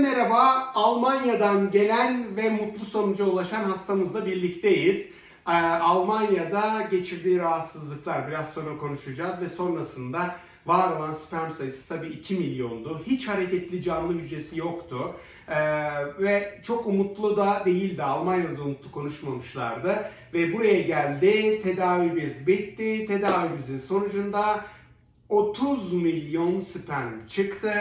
merhaba. Almanya'dan gelen ve mutlu sonuca ulaşan hastamızla birlikteyiz. Ee, Almanya'da geçirdiği rahatsızlıklar biraz sonra konuşacağız ve sonrasında var olan sperm sayısı tabii 2 milyondu. Hiç hareketli canlı hücresi yoktu. Ee, ve çok umutlu da değildi. Almanya'da umutlu konuşmamışlardı. Ve buraya geldi. Tedavimiz bitti. Tedavimizin sonucunda 30 milyon sperm çıktı.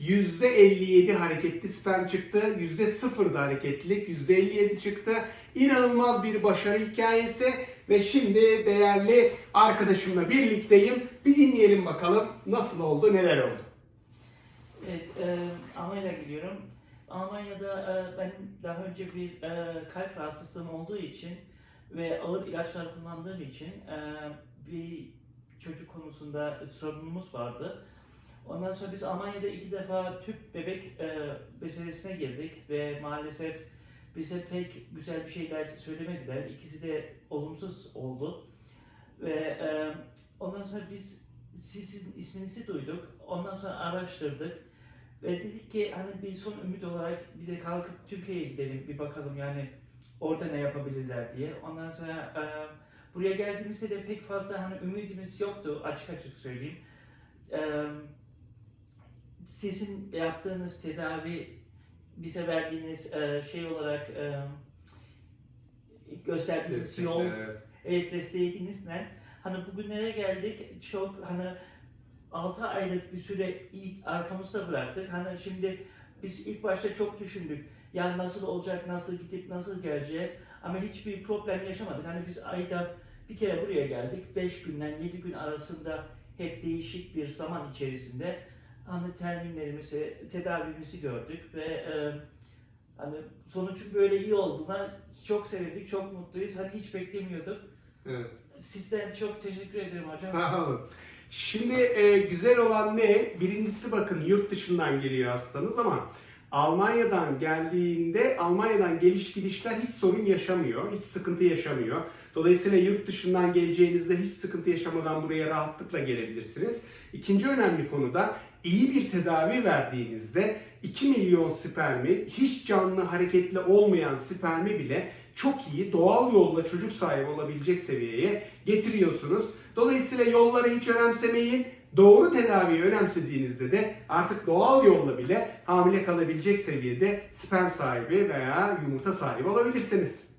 %57 hareketli sperm çıktı. %0 da hareketlilik, %57 çıktı. İnanılmaz bir başarı hikayesi ve şimdi değerli arkadaşımla birlikteyim. Bir dinleyelim bakalım nasıl oldu, neler oldu. Evet, e, Almanya'ya gidiyorum. Almanya'da e, benim daha önce bir e, kalp rahatsızlığım olduğu için ve ağır ilaçlar kullandığım için e, bir çocuk konusunda sorunumuz vardı. Ondan sonra biz Almanya'da iki defa tüp bebek e, meselesine girdik ve maalesef bize pek güzel bir şeyler söylemediler. İkisi de olumsuz oldu. Ve e, ondan sonra biz sizin isminizi duyduk. Ondan sonra araştırdık. Ve dedik ki hani bir son ümit olarak bir de kalkıp Türkiye'ye gidelim bir bakalım yani orada ne yapabilirler diye. Ondan sonra e, buraya geldiğimizde de pek fazla hani ümidimiz yoktu açık açık söyleyeyim. E, sizin yaptığınız tedavi bize verdiğiniz e, şey olarak e, gösterdiğiniz yol Evet. Evet desteğinizle hani bugünlere geldik çok hani 6 aylık bir süre ilk arkamızda bıraktık. Hani şimdi biz ilk başta çok düşündük. Ya nasıl olacak, nasıl gidip nasıl geleceğiz ama hiçbir problem yaşamadık. Hani biz ayda bir kere buraya geldik. 5 günden 7 gün arasında hep değişik bir zaman içerisinde hani terminlerimizi, tedavimizi gördük ve e, hani sonucun böyle iyi olduğuna çok sevindik, çok mutluyuz. Hani hiç beklemiyorduk. evet. Sizden çok teşekkür ederim hocam. Sağ olun. Şimdi e, güzel olan ne? Birincisi bakın yurt dışından geliyor hastanız ama Almanya'dan geldiğinde Almanya'dan geliş gidişler hiç sorun yaşamıyor, hiç sıkıntı yaşamıyor. Dolayısıyla yurt dışından geleceğinizde hiç sıkıntı yaşamadan buraya rahatlıkla gelebilirsiniz. İkinci önemli konu da iyi bir tedavi verdiğinizde 2 milyon spermi, hiç canlı hareketli olmayan spermi bile çok iyi doğal yolla çocuk sahibi olabilecek seviyeye getiriyorsunuz. Dolayısıyla yolları hiç önemsemeyin. Doğru tedaviyi önemsediğinizde de artık doğal yolla bile hamile kalabilecek seviyede sperm sahibi veya yumurta sahibi olabilirsiniz.